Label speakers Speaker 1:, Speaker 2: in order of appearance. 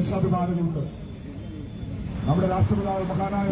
Speaker 1: ദേശാഭിമാനികളുണ്ട് നമ്മുടെ രാഷ്ട്രപിതാവ് മഹാനായ